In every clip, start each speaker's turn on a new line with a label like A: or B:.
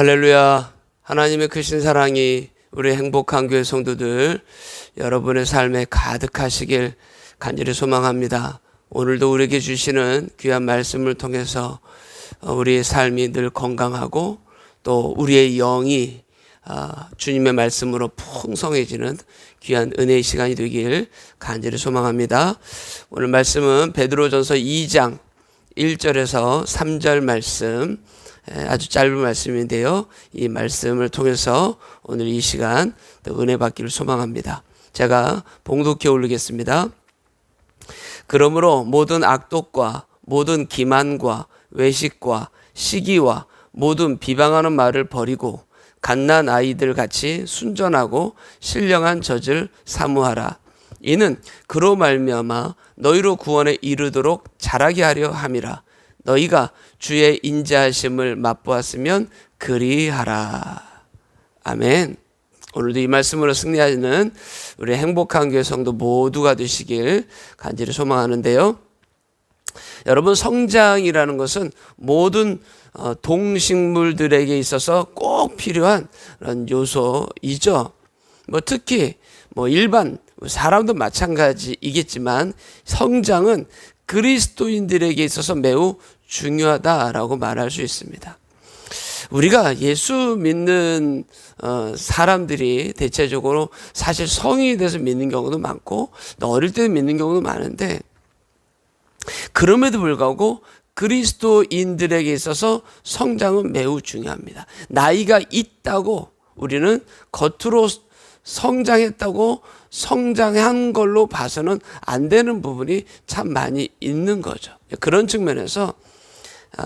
A: 할렐루야. 하나님의 크신 사랑이 우리 행복한 교회 성도들 여러분의 삶에 가득하시길 간절히 소망합니다. 오늘도 우리에게 주시는 귀한 말씀을 통해서 우리의 삶이 늘 건강하고 또 우리의 영이 아, 주님의 말씀으로 풍성해지는 귀한 은혜의 시간이 되길 간절히 소망합니다. 오늘 말씀은 베드로전서 2장 1절에서 3절 말씀 아주 짧은 말씀인데요. 이 말씀을 통해서 오늘 이 시간 은혜 받기를 소망합니다. 제가 봉독해 올리겠습니다. 그러므로 모든 악독과 모든 기만과 외식과 시기와 모든 비방하는 말을 버리고 갓난 아이들 같이 순전하고 신령한 젖을 사모하라. 이는 그로 말미암아 너희로 구원에 이르도록 자라게 하려 함이라. 너희가 주의 인자하심을 맛보았으면 그리하라. 아멘. 오늘도 이 말씀으로 승리하는 우리 행복한 교회 성도 모두가 되시길 간절히 소망하는데요. 여러분 성장이라는 것은 모든 어, 동식물들에게 있어서 꼭 필요한 그런 요소이죠. 뭐 특히 뭐 일반 사람도 마찬가지이겠지만 성장은 그리스도인들에게 있어서 매우 중요하다라고 말할 수 있습니다. 우리가 예수 믿는 어, 사람들이 대체적으로 사실 성인이 돼서 믿는 경우도 많고 어릴 때 믿는 경우도 많은데 그럼에도 불구하고 그리스도인들에게 있어서 성장은 매우 중요합니다. 나이가 있다고 우리는 겉으로 성장했다고 성장한 걸로 봐서는 안 되는 부분이 참 많이 있는 거죠. 그런 측면에서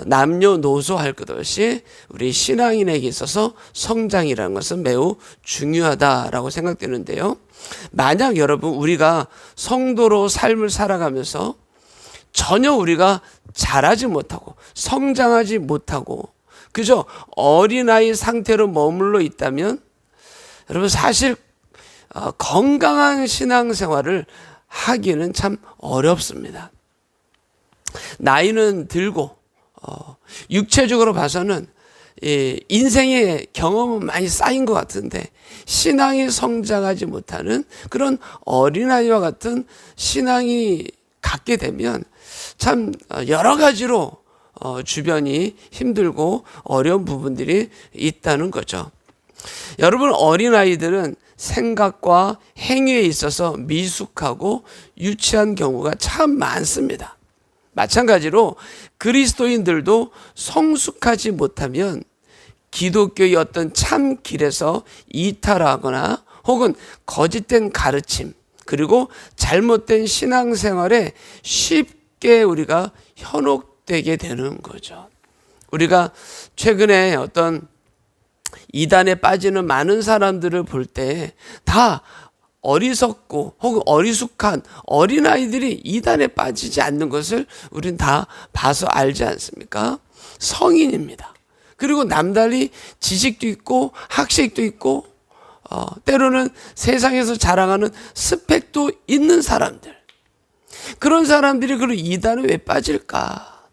A: 남녀노소 할 것 없이 우리 신앙인에게 있어서 성장이라는 것은 매우 중요하다라고 생각되는데요. 만약 여러분 우리가 성도로 삶을 살아가면서 전혀 우리가 자라지 못하고 성장하지 못하고 그저 어린아이 상태로 머물러 있다면 여러분 사실 어, 건강한 신앙생활을 하기는 참 어렵습니다. 나이는 들고 어, 육체적으로 봐서는 인생의 경험은 많이 쌓인 것 같은데 신앙이 성장하지 못하는 그런 어린아이와 같은 신앙이 갖게 되면 참 여러 가지로 어, 주변이 힘들고 어려운 부분들이 있다는 거죠. 여러분 어린아이들은 생각과 행위에 있어서 미숙하고 유치한 경우가 참 많습니다. 마찬가지로 그리스도인들도 성숙하지 못하면 기독교의 어떤 참 길에서 이탈하거나 혹은 거짓된 가르침 그리고 잘못된 신앙생활에 쉽게 우리가 현혹되게 되는 거죠. 우리가 최근에 어떤 이단에 빠지는 많은 사람들을 볼 때 다 어리석고 혹은 어리숙한 어린아이들이 이단에 빠지지 않는 것을 우리는 다 봐서 알지 않습니까? 성인입니다. 그리고 남달리 지식도 있고 학식도 있고 어, 때로는 세상에서 자랑하는 스펙도 있는 사람들. 그런 사람들이 그럼 이단에 왜 빠질까?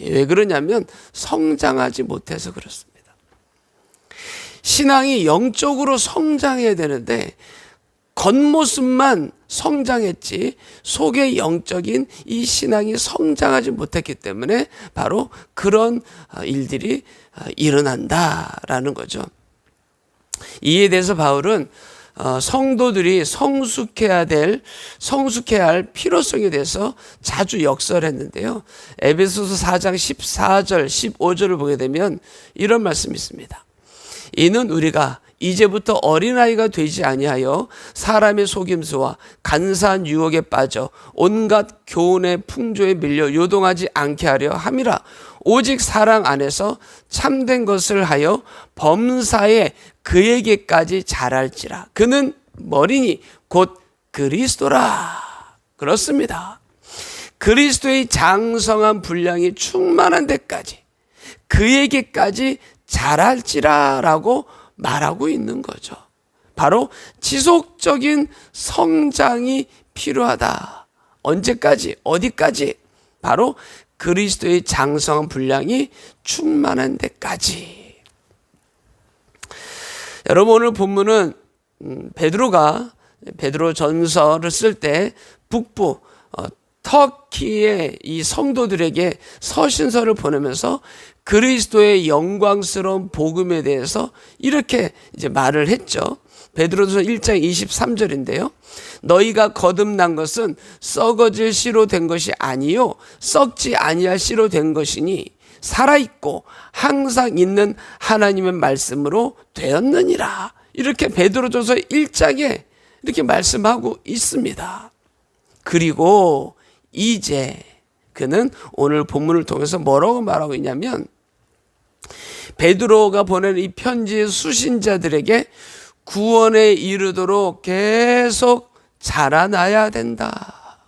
A: 왜 그러냐면 성장하지 못해서 그렇습니다. 신앙이 영적으로 성장해야 되는데 겉모습만 성장했지 속의 영적인 이 신앙이 성장하지 못했기 때문에 바로 그런 어, 일들이 어, 일어난다라는 거죠. 이에 대해서 바울은 어, 성도들이 성숙해야 될 성숙해야 할 필요성에 대해서 자주 역설 했는데요. 에베소서 4장 14절 15절을 보게 되면 이런 말씀이 있습니다. 이는 우리가 이제부터 어린아이가 되지 아니하여 사람의 속임수와 간사한 유혹에 빠져 온갖 교훈의 풍조에 밀려 요동하지 않게 하려 함이라. 오직 사랑 안에서 참된 것을 하여 범사에 그에게까지 자랄지라. 그는 머리니 곧 그리스도라. 그렇습니다. 그리스도의 장성한 분량이 충만한 데까지 그에게까지 자랄지라라고 말하고 있는 거죠. 바로 지속적인 성장이 필요하다. 언제까지? 어디까지? 바로 그리스도의 장성 분량이 충만한 데까지. 여러분 오늘 본문은 음, 베드로가 베드로 전서를 쓸 때 북부 어, 터키의 이 성도들에게 서신서를 보내면서 그리스도의 영광스러운 복음에 대해서 이렇게 이제 말을 했죠. 베드로서 1장 23절인데요. 너희가 거듭난 것은 썩어질 씨로 된 것이 아니요 썩지 아니할 씨로 된 것이니 살아 있고 항상 있는 하나님의 말씀으로 되었느니라. 이렇게 베드로전서 1장에 이렇게 말씀하고 있습니다. 그리고 이제 그는 오늘 본문을 통해서 뭐라고 말하고 있냐면 베드로가 보낸 이 편지의 수신자들에게 구원에 이르도록 계속 자라나야 된다.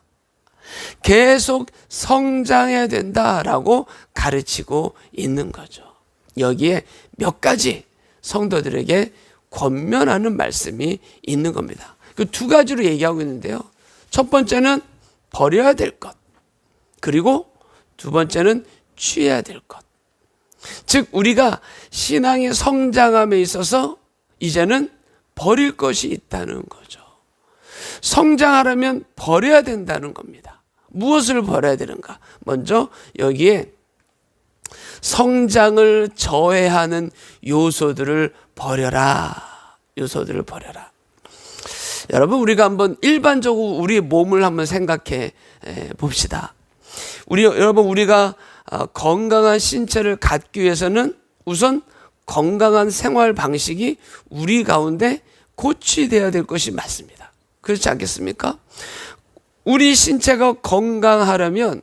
A: 계속 성장해야 된다라고 가르치고 있는 거죠. 여기에 몇 가지 성도들에게 권면하는 말씀이 있는 겁니다. 그 두 가지로 얘기하고 있는데요. 첫 번째는 버려야 될 것. 그리고 두 번째는 취해야 될 것. 즉, 우리가 신앙의 성장함에 있어서 이제는 버릴 것이 있다는 거죠. 성장하려면 버려야 된다는 겁니다. 무엇을 버려야 되는가? 먼저 여기에 성장을 저해하는 요소들을 버려라. 요소들을 버려라. 여러분, 우리가 한번 일반적으로 우리 몸을 한번 생각해 봅시다. 우리, 여러분, 우리가 어, 건강한 신체를 갖기 위해서는 우선 건강한 생활 방식이 우리 가운데 고취되어야 될 것이 맞습니다. 그렇지 않겠습니까? 우리 신체가 건강하려면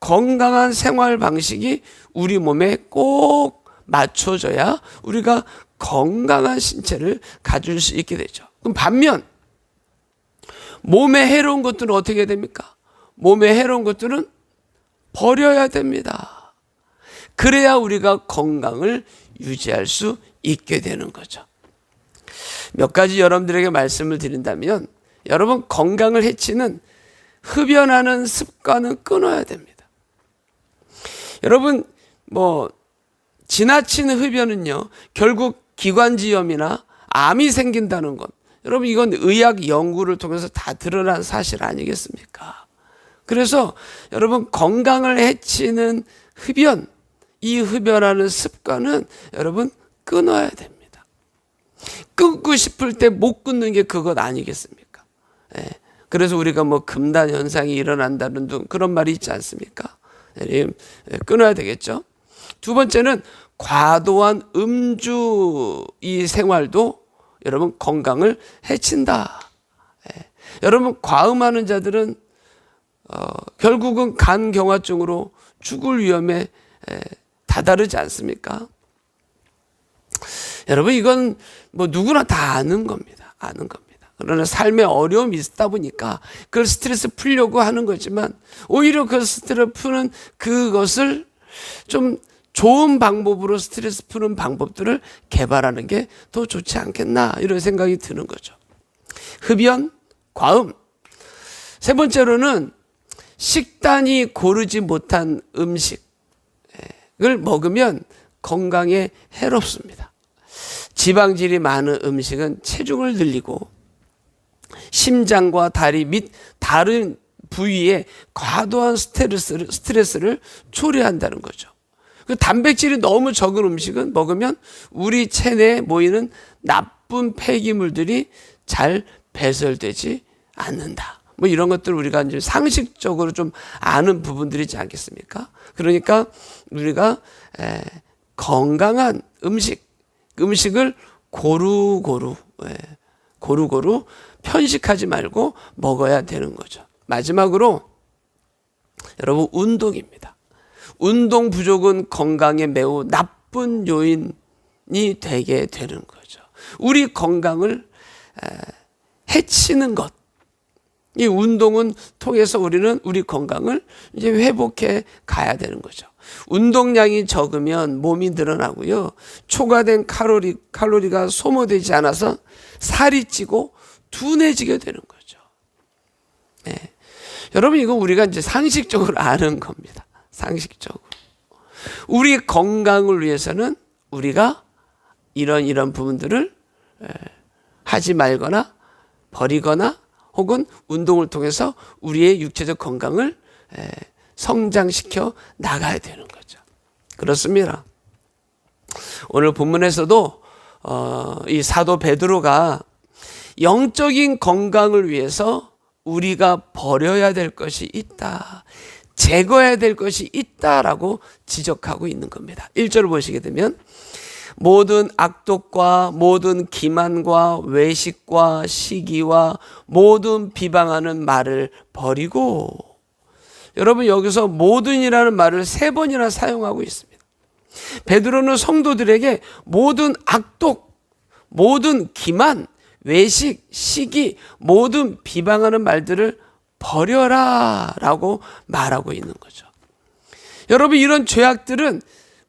A: 건강한 생활 방식이 우리 몸에 꼭 맞춰져야 우리가 건강한 신체를 가질 수 있게 되죠. 그럼 반면 몸에 해로운 것들은 어떻게 됩니까? 몸에 해로운 것들은 버려야 됩니다. 그래야 우리가 건강을 유지할 수 있게 되는 거죠. 몇 가지 여러분들에게 말씀을 드린다면 여러분 건강을 해치는 흡연하는 습관은 끊어야 됩니다. 여러분 뭐 지나친 흡연은요 결국 기관지염이나 암이 생긴다는 것 여러분 이건 의학 연구를 통해서 다 드러난 사실 아니겠습니까? 그래서 여러분 건강을 해치는 흡연 이 흡연하는 습관은 여러분 끊어야 됩니다. 끊고 싶을 때 못 끊는 게 그것 아니겠습니까? 예. 그래서 우리가 뭐 금단 현상이 일어난다는 등 그런 말이 있지 않습니까? 예, 끊어야 되겠죠. 두 번째는 과도한 음주 이 생활도 여러분 건강을 해친다. 예. 여러분 과음하는 자들은 어, 결국은 간경화증으로 죽을 위험에 에, 다다르지 않습니까? 여러분 이건 뭐 누구나 다 아는 겁니다. 아는 겁니다. 그러나 삶에 어려움이 있다 보니까 그걸 스트레스 풀려고 하는 거지만 오히려 그 스트레스 푸는 그것을 좀 좋은 방법으로 스트레스 푸는 방법들을 개발하는 게 더 좋지 않겠나 이런 생각이 드는 거죠. 흡연, 과음. 세 번째로는 식단이 고르지 못한 음식을 먹으면 건강에 해롭습니다. 지방질이 많은 음식은 체중을 늘리고 심장과 다리 및 다른 부위에 과도한 스트레스를, 스트레스를 초래한다는 거죠. 그 단백질이 너무 적은 음식은 먹으면 우리 체내에 모이는 나쁜 폐기물들이 잘 배설되지 않는다. 뭐 이런 것들 우리가 이제 상식적으로 좀 아는 부분들이지 않겠습니까? 그러니까 우리가 에, 건강한 음식, 음식을 고루고루, 에, 고루고루 편식하지 말고 먹어야 되는 거죠. 마지막으로 여러분 운동입니다. 운동 부족은 건강에 매우 나쁜 요인이 되게 되는 거죠. 우리 건강을 해치는 것. 이 운동은 통해서 우리는 우리 건강을 이제 회복해 가야 되는 거죠. 운동량이 적으면 몸이 늘어나고요. 초과된 칼로리, 칼로리가 소모되지 않아서 살이 찌고 둔해지게 되는 거죠. 네. 여러분, 이거 우리가 이제 상식적으로 아는 겁니다. 상식적으로. 우리 건강을 위해서는 우리가 이런 이런 부분들을 에, 하지 말거나 버리거나 혹은 운동을 통해서 우리의 육체적 건강을 에, 성장시켜 나가야 되는 거죠. 그렇습니다. 오늘 본문에서도 어, 이 사도 베드로가 영적인 건강을 위해서 우리가 버려야 될 것이 있다. 제거해야 될 것이 있다라고 지적하고 있는 겁니다. 1절을 보시게 되면 모든 악독과 모든 기만과 외식과 시기와 모든 비방하는 말을 버리고 여러분 여기서 모든이라는 말을 세 번이나 사용하고 있습니다. 베드로는 성도들에게 모든 악독, 모든 기만, 외식, 시기, 모든 비방하는 말들을 버려라 라고 말하고 있는 거죠. 여러분, 이런 죄악들은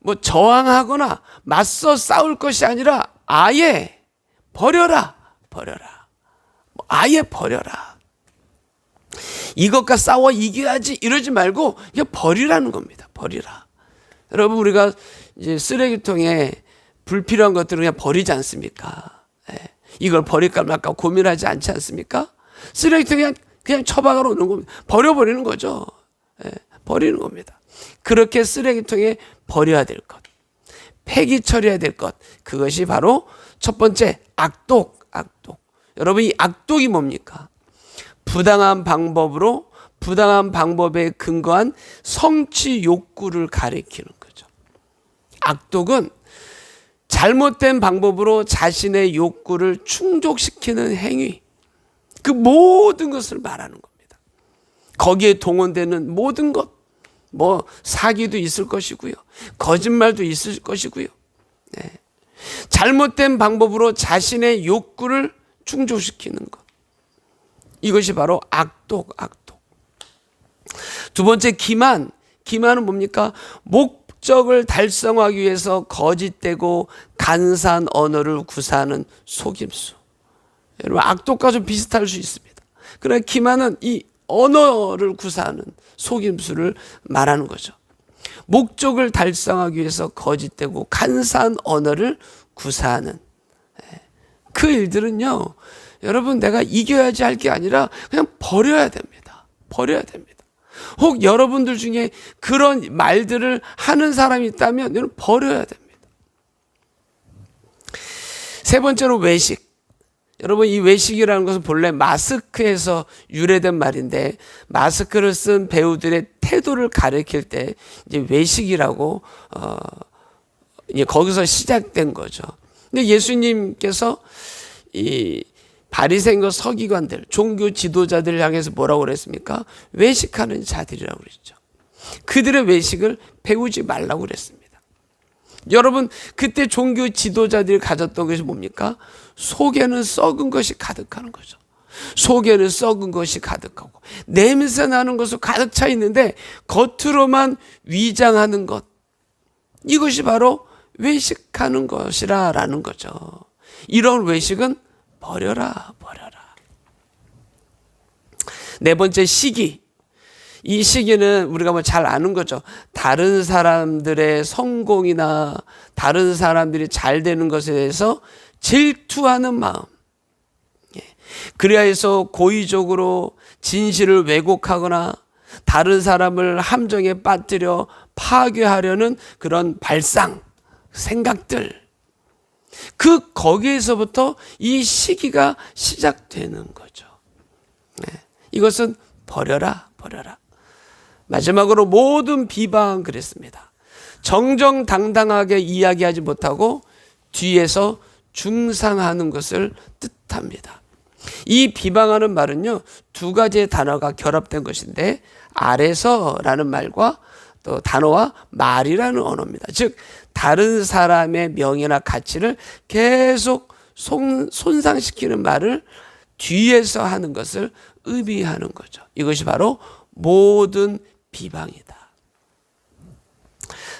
A: 뭐 저항하거나 맞서 싸울 것이 아니라 아예 버려라, 버려라. 뭐 아예 버려라. 이것과 싸워 이겨야지 이러지 말고 그냥 버리라는 겁니다. 버리라. 여러분, 우리가 이제 쓰레기통에 불필요한 것들을 그냥 버리지 않습니까? 예. 이걸 버릴까 말까 고민하지 않지 않습니까? 쓰레기통에 그냥, 그냥 처박아 놓는 겁니다. 버려버리는 거죠. 예. 버리는 겁니다. 그렇게 쓰레기통에 버려야 될 것, 폐기 처리해야 될 것, 그것이 바로 첫 번째 악독, 악독. 여러분 이 악독이 뭡니까? 부당한 방법으로 부당한 방법에 근거한 성취 욕구를 가리키는 거죠. 악독은 잘못된 방법으로 자신의 욕구를 충족시키는 행위, 그 모든 것을 말하는 겁니다. 거기에 동원되는 모든 것, 뭐 사기도 있을 것이고요, 거짓말도 있을 것이고요. 네. 잘못된 방법으로 자신의 욕구를 충족시키는 것. 이것이 바로 악독, 악독. 두 번째 기만. 기만은 뭡니까? 목적을 달성하기 위해서 거짓되고 간사한 언어를 구사하는 속임수. 여러분 악독과 좀 비슷할 수 있습니다. 그러나 기만은 이 언어를 구사하는 속임수를 말하는 거죠. 목적을 달성하기 위해서 거짓되고 간사한 언어를 구사하는 예. 그 일들은요. 여러분 내가 이겨야지 할 게 아니라 그냥 버려야 됩니다. 버려야 됩니다. 혹 여러분들 중에 그런 말들을 하는 사람이 있다면 여러분 버려야 됩니다. 세 번째로 외식. 여러분 이 외식이라는 것은 본래 마스크에서 유래된 말인데 마스크를 쓴 배우들의 태도를 가리킬 때 이제 외식이라고 어 이제 거기서 시작된 거죠. 근데 예수님께서 이 바리새인과 서기관들, 종교 지도자들을 향해서 뭐라고 그랬습니까? 외식하는 자들이라고 그랬죠. 그들의 외식을 배우지 말라고 그랬습니다. 여러분, 그때 종교 지도자들이 가졌던 것이 뭡니까? 속에는 썩은 것이 가득하는 거죠. 속에는 썩은 것이 가득하고 냄새 나는 것으로 가득 차 있는데 겉으로만 위장하는 것. 이것이 바로 외식하는 것이라라는 거죠. 이런 외식은 버려라, 버려라. 네 번째 시기. 이 시기는 우리가 뭐 잘 아는 거죠. 다른 사람들의 성공이나 다른 사람들이 잘 되는 것에 대해서 질투하는 마음. 예. 그래야 해서 고의적으로 진실을 왜곡하거나 다른 사람을 함정에 빠뜨려 파괴하려는 그런 발상, 생각들. 그 거기에서부터 이 시기가 시작되는 거죠. 네. 이것은 버려라, 버려라. 마지막으로 모든 비방 그랬습니다. 정정당당하게 이야기하지 못하고 뒤에서 중상하는 것을 뜻합니다. 이 비방하는 말은요, 두 가지의 단어가 결합된 것인데, 아래서라는 말과 또 단어와 말이라는 언어입니다. 즉, 다른 사람의 명예나 가치를 계속 손, 손상시키는 말을 뒤에서 하는 것을 의미하는 거죠. 이것이 바로 모든 비방이다.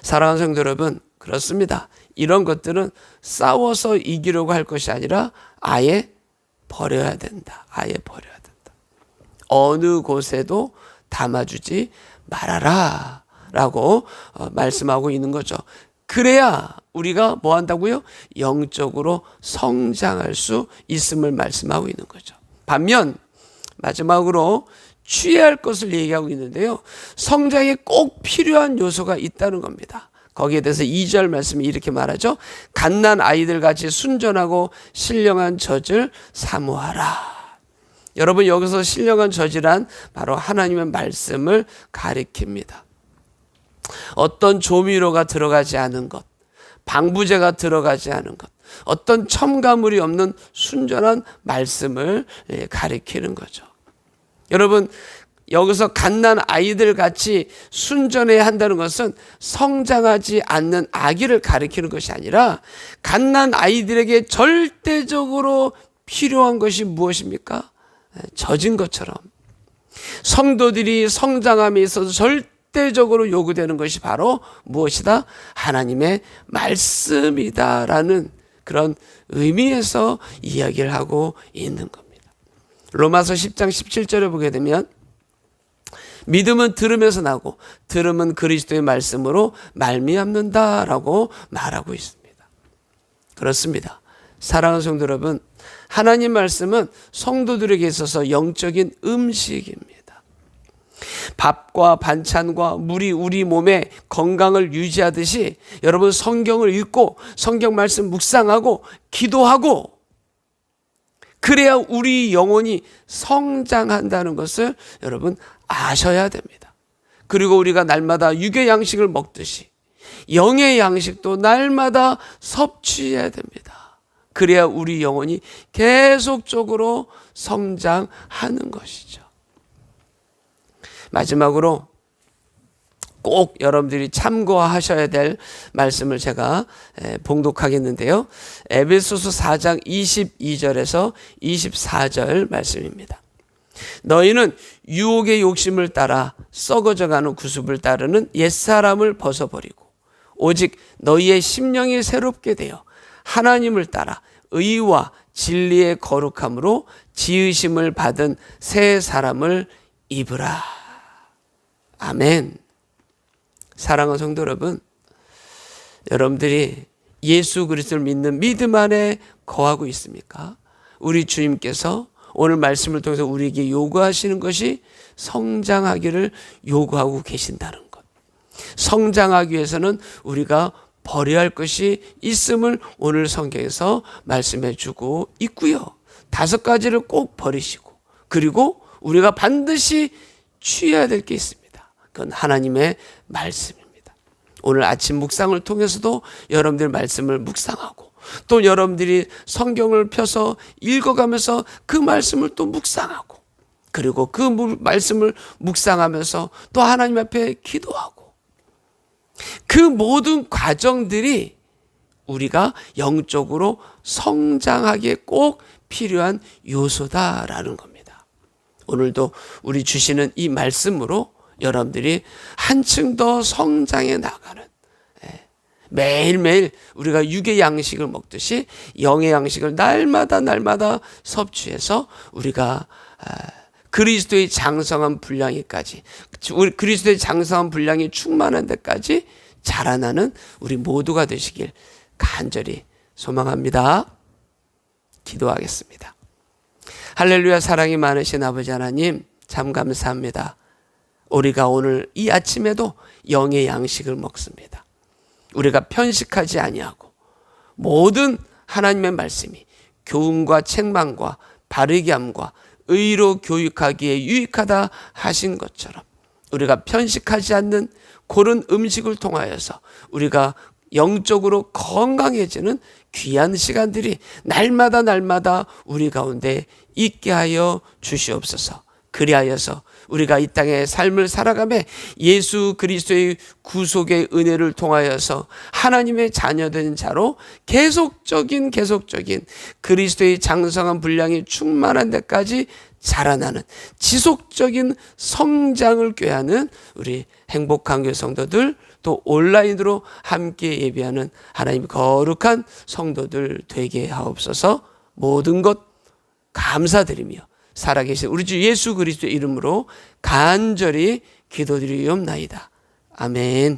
A: 사랑하는 성도 여러분, 그렇습니다. 이런 것들은 싸워서 이기려고 할 것이 아니라 아예 버려야 된다. 아예 버려야 된다. 어느 곳에도 담아주지 말아라. 라고 어, 말씀하고 있는 거죠. 그래야 우리가 뭐 한다고요? 영적으로 성장할 수 있음을 말씀하고 있는 거죠. 반면 마지막으로 취해할 것을 얘기하고 있는데요. 성장에 꼭 필요한 요소가 있다는 겁니다. 거기에 대해서 2절 말씀이 이렇게 말하죠. 갓난 아이들 같이 순전하고 신령한 젖을 사모하라. 여러분 여기서 신령한 젖이란 바로 하나님의 말씀을 가리킵니다. 어떤 조미료가 들어가지 않은 것, 방부제가 들어가지 않은 것, 어떤 첨가물이 없는 순전한 말씀을 예, 가리키는 거죠. 여러분 여기서 갓난 아이들 같이 순전해야 한다는 것은 성장하지 않는 아기를 가리키는 것이 아니라 갓난 아이들에게 절대적으로 필요한 것이 무엇입니까? 젖은 것처럼 성도들이 성장함에 있어서 절대적으로 요구되는 것이 바로 무엇이다? 하나님의 말씀이다라는 그런 의미에서 이야기를 하고 있는 겁니다. 로마서 10장 17절에 보게 되면 믿음은 들으면서 나고 들음은 그리스도의 말씀으로 말미암는다라고 말하고 있습니다. 그렇습니다. 사랑하는 성도 여러분, 하나님 말씀은 성도들에게 있어서 영적인 음식입니다. 밥과 반찬과 물이 우리 몸의 건강을 유지하듯이 여러분 성경을 읽고 성경 말씀 묵상하고 기도하고 그래야 우리 영혼이 성장한다는 것을 여러분 아셔야 됩니다. 그리고 우리가 날마다 육의 양식을 먹듯이 영의 양식도 날마다 섭취해야 됩니다. 그래야 우리 영혼이 계속적으로 성장하는 것이죠. 마지막으로 꼭 여러분들이 참고하셔야 될 말씀을 제가 봉독하겠는데요. 에베소서 4장 22절에서 24절 말씀입니다. 너희는 유혹의 욕심을 따라 썩어져가는 구습을 따르는 옛사람을 벗어버리고 오직 너희의 심령이 새롭게 되어 하나님을 따라 의와 진리의 거룩함으로 지으심을 받은 새 사람을 입으라. 아멘. 사랑하는 성도 여러분, 여러분들이 예수 그리스도를 믿는 믿음 안에 거하고 있습니까? 우리 주님께서 오늘 말씀을 통해서 우리에게 요구하시는 것이 성장하기를 요구하고 계신다는 것. 성장하기 위해서는 우리가 버려야 할 것이 있음을 오늘 성경에서 말씀해 주고 있고요. 다섯 가지를 꼭 버리시고 그리고 우리가 반드시 취해야 될 게 있습니다. 그건 하나님의 말씀입니다. 오늘 아침 묵상을 통해서도 여러분들 말씀을 묵상하고 또 여러분들이 성경을 펴서 읽어가면서 그 말씀을 또 묵상하고 그리고 그 말씀을 묵상하면서 또 하나님 앞에 기도하고 그 모든 과정들이 우리가 영적으로 성장하기에 꼭 필요한 요소다라는 겁니다. 오늘도 우리 주시는 이 말씀으로 여러분들이 한층 더 성장해 나가는 예, 매일매일 우리가 육의 양식을 먹듯이 영의 양식을 날마다 날마다 섭취해서 우리가 아, 그리스도의 장성한 분량이까지 우리 그리스도의 장성한 분량이 충만한 데까지 자라나는 우리 모두가 되시길 간절히 소망합니다. 기도하겠습니다. 할렐루야 사랑이 많으신 아버지 하나님 참 감사합니다. 우리가 오늘 이 아침에도 영의 양식을 먹습니다. 우리가 편식하지 아니하고 모든 하나님의 말씀이 교훈과 책망과 바르게 함과 의로 교육하기에 유익하다 하신 것처럼 우리가 편식하지 않는 그런 음식을 통하여서 우리가 영적으로 건강해지는 귀한 시간들이 날마다 날마다 우리 가운데 있게 하여 주시옵소서. 그리하여서 우리가 이 땅의 삶을 살아가며 예수 그리스도의 구속의 은혜를 통하여서 하나님의 자녀된 자로 계속적인 계속적인 그리스도의 장성한 분량이 충만한 데까지 자라나는 지속적인 성장을 꾀하는 우리 행복한 교회 성도들 또 온라인으로 함께 예배하는 하나님 거룩한 성도들 되게 하옵소서. 모든 것 감사드리며 살아계신 우리 주 예수 그리스도의 이름으로 간절히 기도드리옵나이다. 아멘.